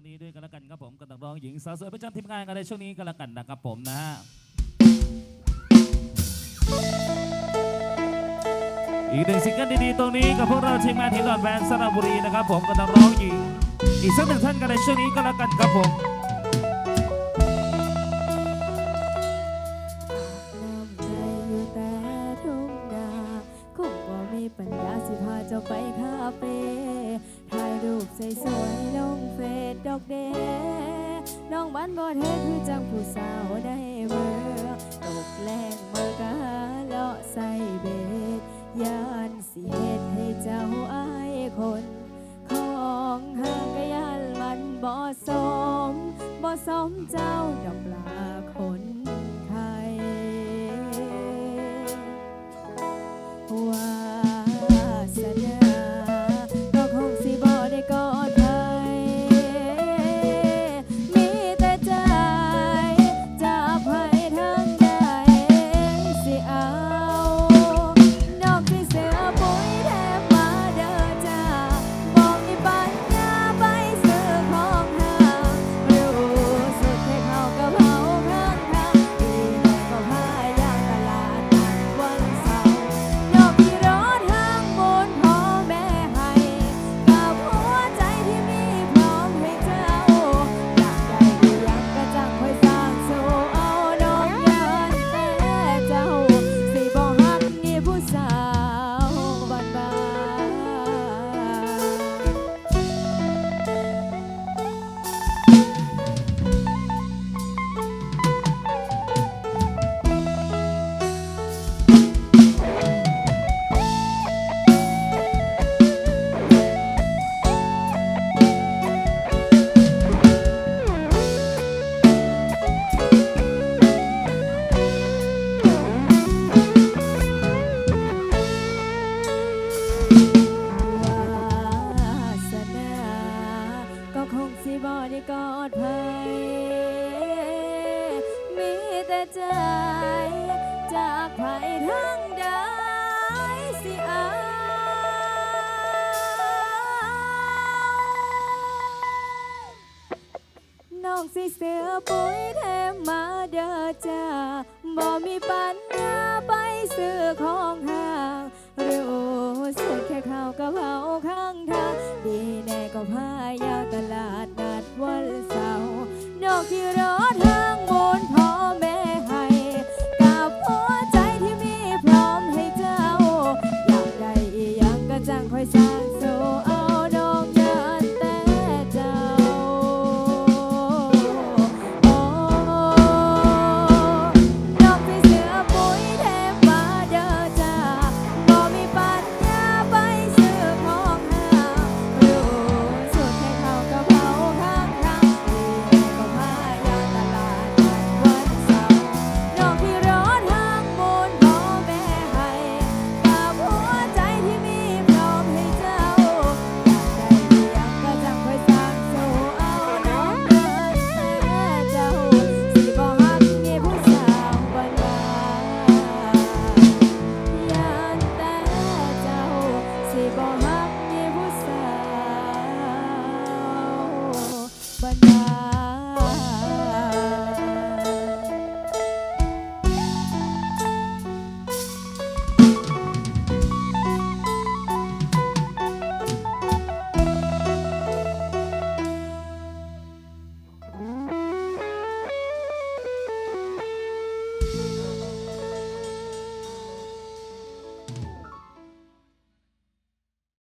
รงนี้ด้วยกันแล้วกันครับผมกับนักร้องหญิงสาวสวยประจำทีมงานกันในช่วงนี้กันแล้วกันนะครับผมนะฮะอีกหนึ่งซิงเกิลดีๆตรงนี้กับพวกเราทีมงานทีมดอนแบนสระบุรีนะครับผมกับนักร้องหญิงอีกสักหนึ่งท่านกันในช่วงนี้กันแล้วกันครับผม ปใส่สวยลงเฟซดอกเดน้องบ้านบ่เทคือจังผู้สาวได้เมื่อตกแรงเมื่อกะเลาะใส่เบ็ดยานสิเหตุให้เจ้าอายคน ของห่างกะยานมันบ่สมบ่สมเจ้าดอกลาคน ใจจากไผทั้งใดสิอาน้องสิเสือปุ๋ยแถมมาเด้อจ้าบ่มีปัญญาไปซื้อของหางรู้สึกแค่ข้าวกะเพราข้างทางดีแน่ก็พายาวตลาด